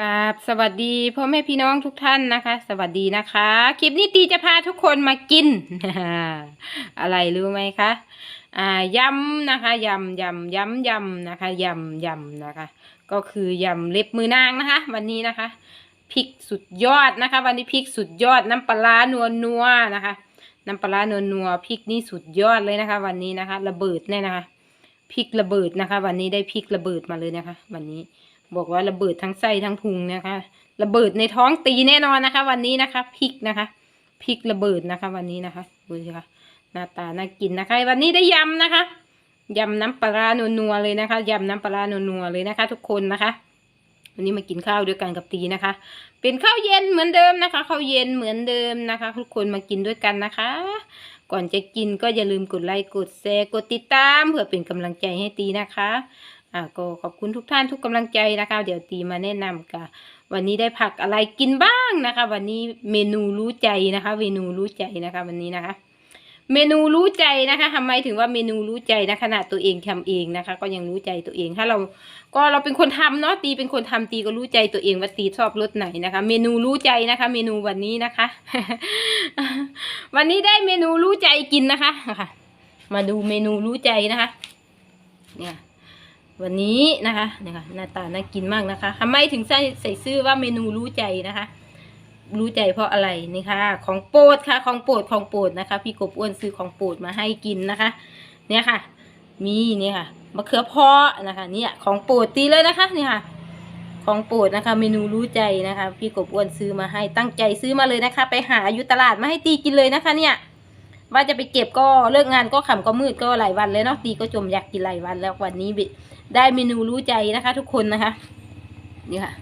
กับสวัสดีพ่อแม่พี่น้องทุกท่านนะคะ สวัสดีนะคะ คลิปนี้ตีจะพาทุกคนมากิน อะไรรู้ไหมคะอ่ายำนะคะยำยำยำยำนะคะยำยำนะคะ ก็คือยำเล็บมือนางนะคะ วันนี้นะคะพริกสุดยอดนะคะ วันนี้พริกสุดยอดน้ำปลานัวนัวนะคะ น้ำปลานัวนัวพริกนี่สุดยอดเลยนะคะ วันนี้นะคะ ระเบิดแน่นะคะพริกระเบิดนะคะ วันนี้ได้พริกระเบิดมาเลยนะคะ วันนี้ บอกว่าระเบิดทั้งไส้ทั้งพุงนะคะ ระเบิดในท้องตีแน่นอนนะคะ วันนี้นะคะพริกนะคะพริกระเบิดนะคะ วันนี้นะคะดูสิคะหน้าตาน่ากินนะคะ วันนี้ได้ยำนะคะยำน้ำปลาร้านัวๆเลยนะคะยำน้ำปลาร้านัวๆเลยนะคะ ทุกคนนะคะ วันนี้มากินข้าวด้วยกันกับตีนะคะ เป็นข้าวเย็นเหมือนเดิมนะคะข้าวเย็นเหมือนเดิมนะคะ ทุกคนมากินด้วยกันนะคะ ก่อนจะกินก็อย่าลืมกดไลค์กดแชร์กดติดตาม เพื่อเป็นกำลังใจให้ตีนะคะ อ่าก็ขอบคุณทุกท่านทุกกำลังใจนะคะ เดี๋ยวตีมาแนะนำกันวันนี้ได้ผักอะไรกินบ้างนะคะ วันนี้เมนูรู้ใจนะคะ เมนูรู้ใจนะคะ วันนี้นะคะ เมนูรู้ใจนะคะทำไมถึงว่าเมนูรู้ใจนะขนาดตัวเองทำเองนะคะ ก็ยังรู้ใจตัวเอง ถ้าเราก็เราเป็นคนทำเนาะตีเป็นคนทำตีก็รู้ใจตัวเองว่าตีชอบรสไหนนะคะ เมนูรู้ใจนะคะ เมนูวันนี้นะคะ วันนี้ได้เมนูรู้ใจกินนะคะค่ะมาดูเมนูรู้ใจนะคะ เนี่ย วันนี้นะคะนี่ค่ะหน้าตาน่ากินมากนะคะทำไมถึงใส่ใส่ชื่อว่าเมนูรู้ใจนะคะ รู้ใจเพราะอะไรนี่ค่ะ ของโปรดค่ะ ของโปรดของโปรดนะคะ พี่กบอ้วนซื้อของโปรดมาให้กินนะคะ เนี่ยค่ะ มีเนี่ยค่ะมะเขือเพาะนะคะเนี่ยของโปรดตีเลยนะคะเนี่ยค่ะ ของโปรดนะคะ เมนูรู้ใจนะคะ พี่กบอ้วนซื้อมาให้ตั้งใจซื้อมาเลยนะคะ ไปหาอยู่ตลาดมาให้ตีกินเลยนะคะ เนี่ยว่าจะไปเก็บก็เลิกงานก็ขำก็มืดก็หลายวันเลยเนาะตีก็จมอยากกินหลายวันแล้ววันนี้บิ ได้เมนูรู้ใจนะคะ ทุกคนนะคะนี่ค่ะ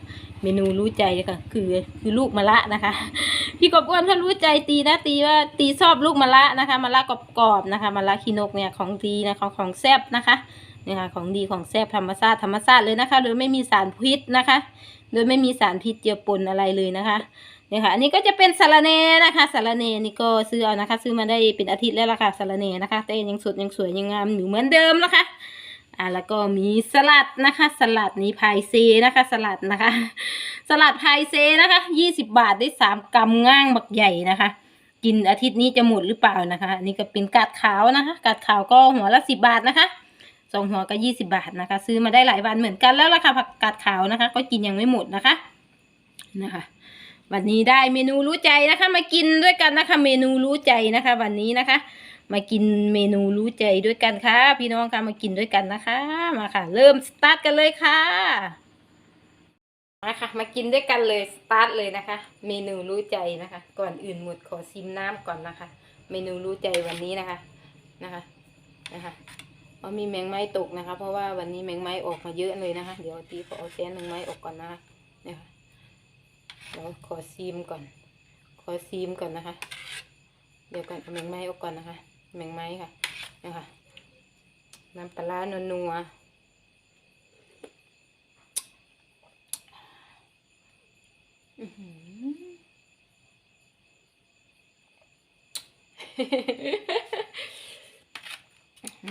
เมนูรู้ใจค่ะคือคือลูกมะละนะคะ พี่กบอ้วนถ้ารู้ใจตีนะตีว่าตีชอบลูกมะละนะคะมะละกรอบๆนะคะมะละคีนกเนี่ยของดีนะของของแซ่บนะคะนี่ค่ะของดีของแซ่บธรรมชาติธรรมชาติเลยนะคะ โดยไม่มีสารพิษนะคะ โดยไม่มีสารพิษเจือปนอะไรเลยนะคะนี่ค่ะอันนี้ก็จะเป็นสารเนนะคะสารเนนี่ก็ซื้อเอานะคะ ซื้อมาได้เป็นอาทิตย์แล้วล่ะค่ะสารเนนะคะ แต่ยังสดยังสวยยังงามอยู่เหมือนเดิมนะคะ อ่าแล้วก็มีสลัดนะคะ สลัดนี้พายเซนะคะ สลัดนะคะ สลัดพายเซนะคะยี่สิบาทได้สามกำง่างบักใหญ่นะคะ กินอาทิตย์นี้จะหมดหรือเปล่านะคะนนี่ก็เป็นกาดขาวนะคะ กาดขาวก็หัวละสิบาทนะคะสองหัวก็ยี่สิบาทนะคะ ซื้อมาได้หลายวันเหมือนกันแล้วล่ะค่ะผักกาดขาวนะคะ ก็กินยังไม่หมดนะคะนะคะ วันนี้ได้เมนูรู้ใจนะคะ มากินด้วยกันนะคะ เมนูรู้ใจนะคะ วันนี้นะคะ มากินเมนูรู้ใจด้วยกันค่ะ พี่น้องค่ะมากินด้วยกันนะคะ มาค่ะ เริ่มสตาร์ทกันเลยค่ะมาค่ะมากินด้วยกันเลยสตาร์ทเลยนะคะ เมนูรู้ใจนะคะ ก่อนอื่นหมดขอชิมน้ำก่อนนะคะ เมนูรู้ใจวันนี้นะคะนะคะนะคะเพราะมีแมงไม้ตกนะคะ เพราะว่าวันนี้แมงไม้ออกมาเยอะเลยนะคะ เดี๋ยวตีขอเอาแซนแมงไม้ออกก่อนนะคะเนี่ยค่ะเดี๋ยวขอซีมก่อน ขอซีมก่อนนะคะ เดี๋ยวก่อนเอาแมงไม้ออกก่อนนะคะ แมงไม้ค่ะนะคะน้ำปลาร้านัว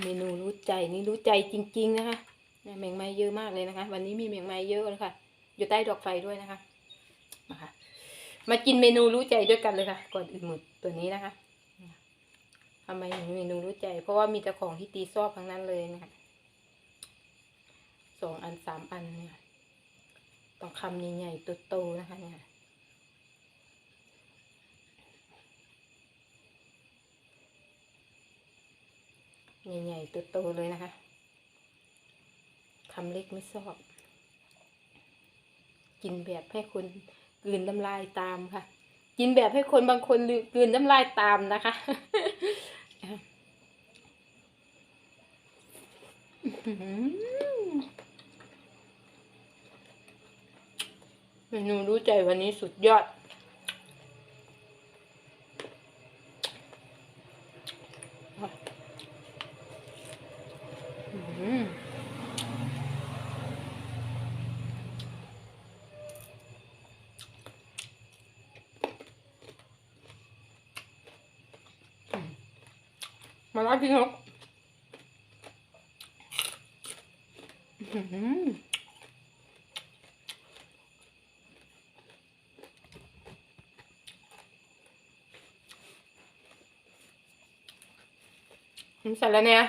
เมนูรู้ใจนี่รู้ใจจริง ๆ นะคะเนี่ยแมงไม้เยอะมากเลยนะคะ วันนี้มีแมงไม้เยอะเลยค่ะ อยู่ใต้ดอกไฟด้วยนะคะนะคะ มากินเมนูรู้ใจด้วยกันเลยค่ะ ก่อนอื่นหมดตัวนี้นะคะ ทำไมถึงเมนูรู้ใจ เพราะว่ามีแต่ของที่ตีซอบทั้งนั้นเลยนะคะสองอันสามอันเนี่ยต้องคำใหญ่ๆตัวโตนะคะเนี่ยใหญ่ๆตัวโตเลยนะคะคำเล็กไม่ชอบ กินแบบให้คนกลืนน้ำลายตามค่ะ กินแบบให้คนบางคนกลืนน้ำลายตามนะคะ เมนูรู้ใจวันนี้สุดยอด มาลาพี่นกอื้อหือ เสร็จแล้วเนี่ย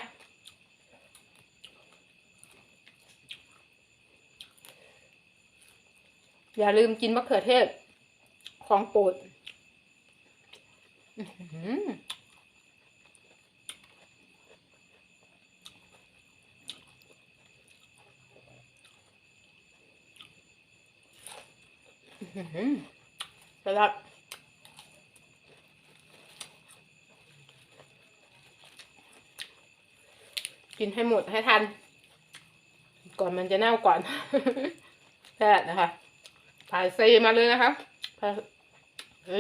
อย่าลืมกินมะเขือเทศ ของโปรดอือหืออื้อหือสลัด กินให้หมดให้ทัน ก่อนมันจะเน่าก่อนแค่นะคะผ่ายซีมาเลยนะคะผ่า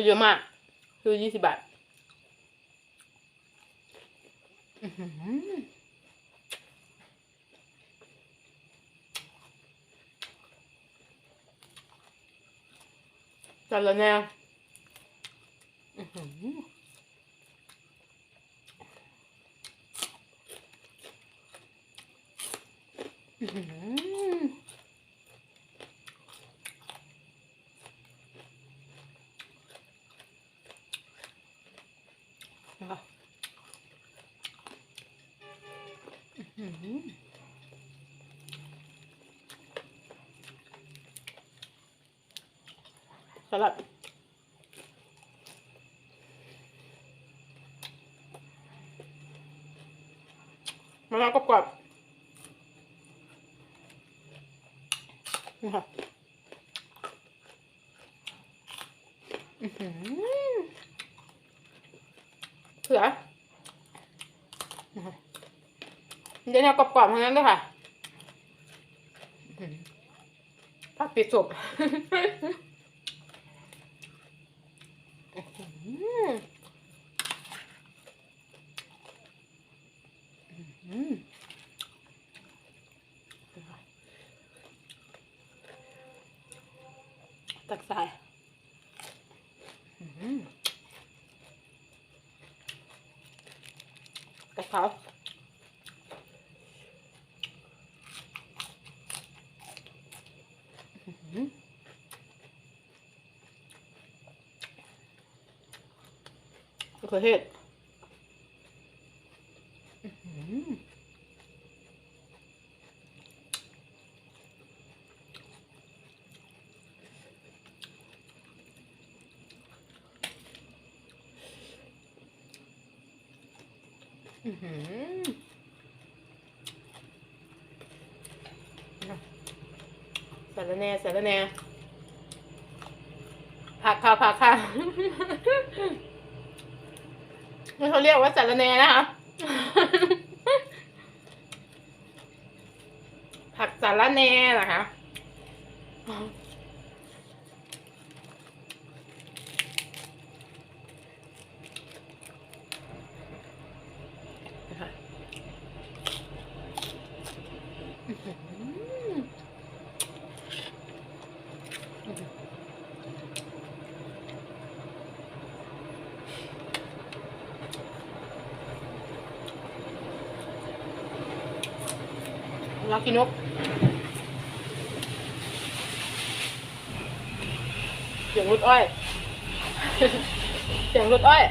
เยอะมาก คือยี่สิบบาทอื้อหือจัดแล้วแนวอื้อหืออื้อหือ นะคะอื้อหือ สลัดมะนาวกรอบๆนี่ค่ะอื้อหือ เผือเดี๋ยวแนวกรอบๆทั้งนั้นเลยค่ะอื้อหือผักปิดจบอื้อหืออื้อหือตักใส่อื้อหือ กระเพาอื้อหือมะเขือเทศอื้อหืออื้อหือ สารแหน่สารแหน่ผักค่ะผักค่ะนี่เขาเรียกว่าสารแหน่นะคะผักสารแหน่นะคะนะคะอื้อหือ ลากินกเสียงรถอ้อย เสียงรถอ้อย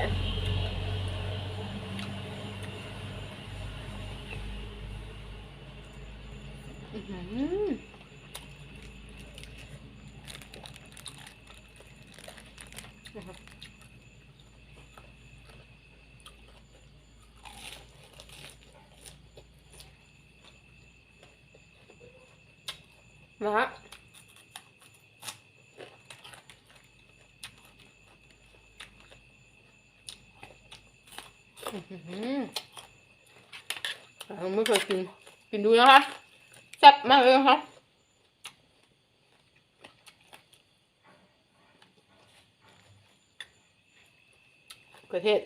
อื้อหือ นะครับนะฮะอื้อหือเราไม่เคยกิน กินดูนะคะแซ่บมากเลยนะคะ เขือเทศ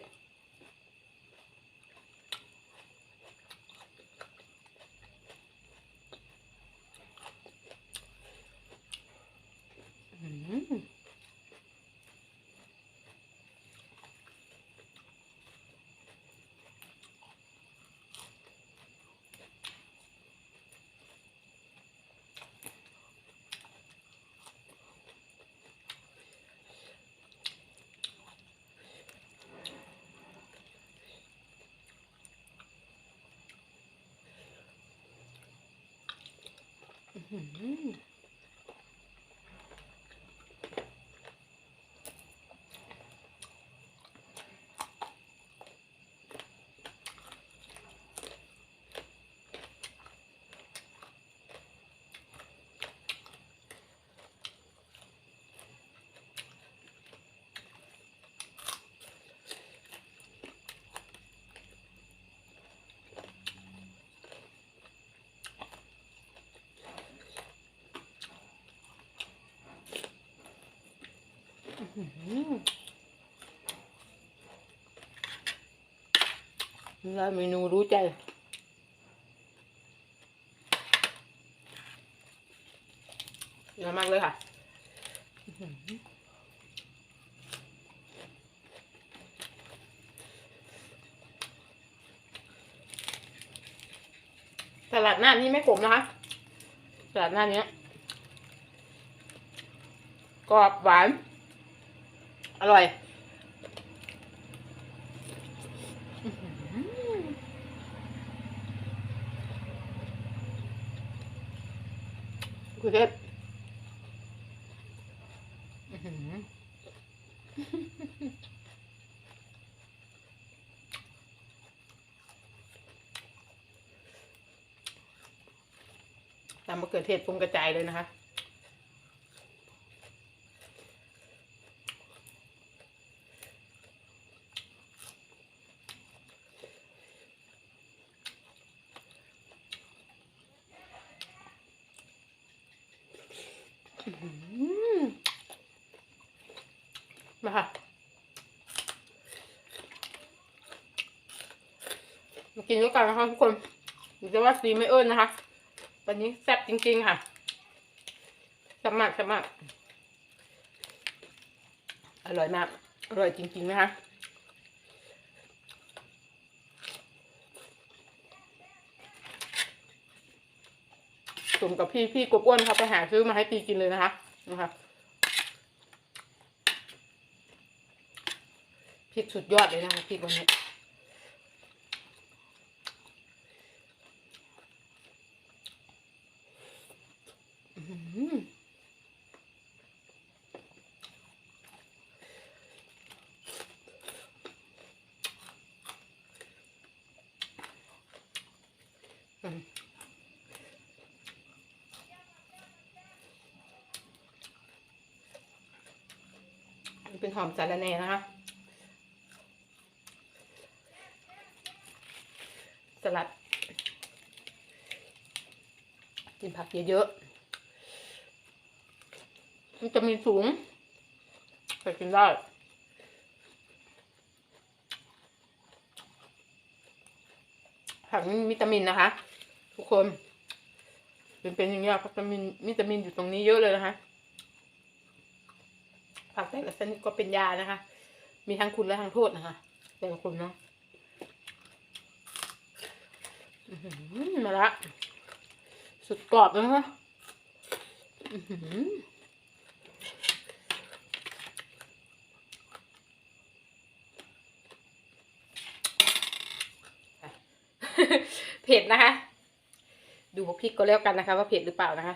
อืม หื อนี่ละเมนูรู้ใจเยอะมากเลยค่ะสลัดหน้านี้ไม่ขมนะคะสลัดหน้านี้กรอบหวาน อร่อยคุณเทพอื้อหือตำมะเขือเทศปรุงกระจายเลยนะคะ มาค่ะ มากินด้วยกันนะคะทุกคนจะว่าซีไม่เอิ้นนะคะ วันนี้แซ่บจริงๆค่ะสมัครสมัครอร่อยมาก อร่อยจริงๆนะคะ สมกับพี่พี่กบอ้วนเขาไปหาซื้อมาให้ตีกินเลยนะคะนะคะพริกสุดยอดเลยนะคะพริกวันนี้ เป็นหอมสาระแหน่นะคะ สลัด กินผักเยอะๆ มันจะมีสูงแต่กินได้ผักมีวิตามินนะคะ ทุกคน เป็นเป็นอย่างเงี้ยวิตามินวิตามินอยู่ตรงนี้เยอะเลยนะคะ ผักแต่ละชนิดก็เป็นยานะคะ มีทั้งคุณและทั้งโทษนะคะแต่ละคนเนาะมาละ สุดกรอบเลยนะคะเผ็ดนะคะ ดูพริกก็แล้วกันนะคะ ว่าเผ็ดหรือเปล่านะคะ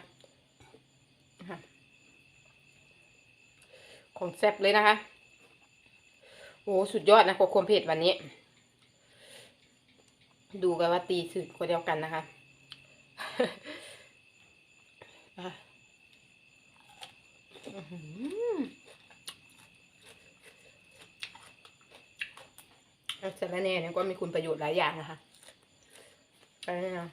ของแซ่บเลยนะคะ โอ้สุดยอดนะกับความเผ็ดวันนี้ ดูกันว่าตีสุดกว่าเดียวกันนะคะอะอื้อหือเอาสารแน่เนี่ยก็มีคุณประโยชน์หลายอย่างนะคะไปเลยนะ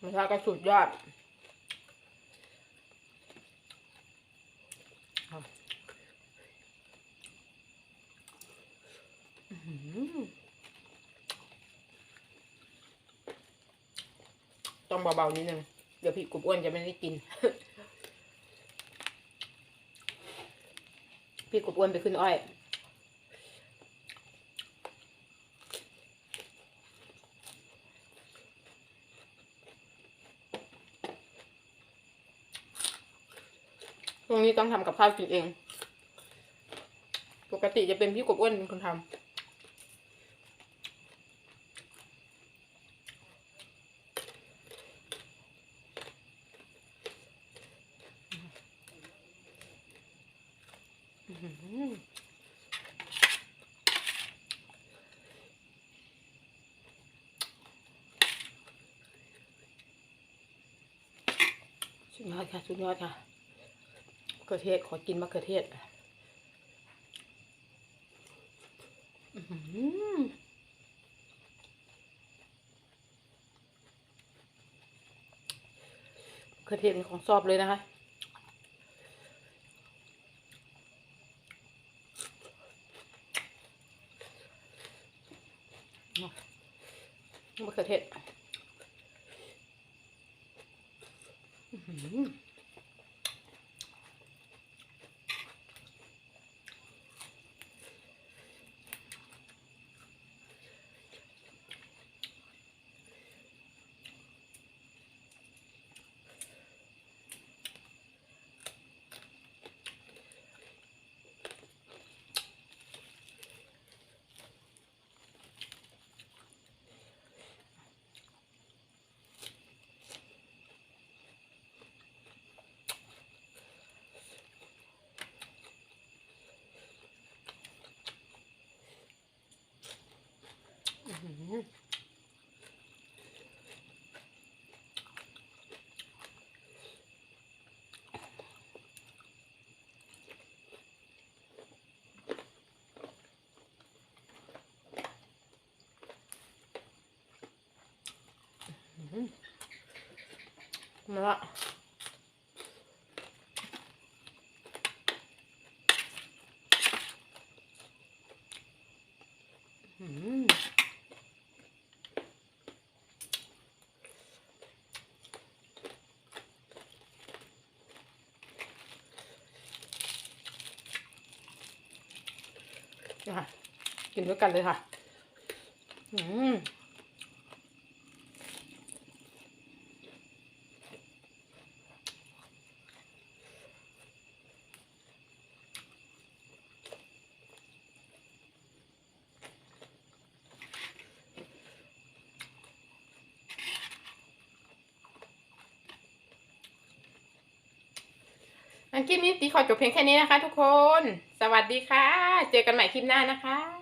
อืมมาละมันก็สุดยอดต้องเบาๆนิดนึง เดี๋ยวพี่กุบอ้วนจะไม่ได้กิน พี่กุบอ้วนไปขึ้นอ้อย นี้ต้องทำกับข้าวกินเอง ปกติจะเป็นพี่กบอ้วนเป็นคนทำอื้อหือสุดยอดค่ะสุดยอดค่ะ ขือเทศ ขอกินมะเขือเทศมะเขือเทศเป็นของชอบเลยนะคะ มะเขือเทศอื้อหืออื้อหืออื้อหือ มาละอื้อหือ นี่ ค่ะ กินด้วยกันเลยค่ะ อืมอันคลิปนี้ตี ขอจบเพียงแค่นี้นะคะ ทุกคน สวัสดีค่ะ เจอกันใหม่คลิปหน้านะคะ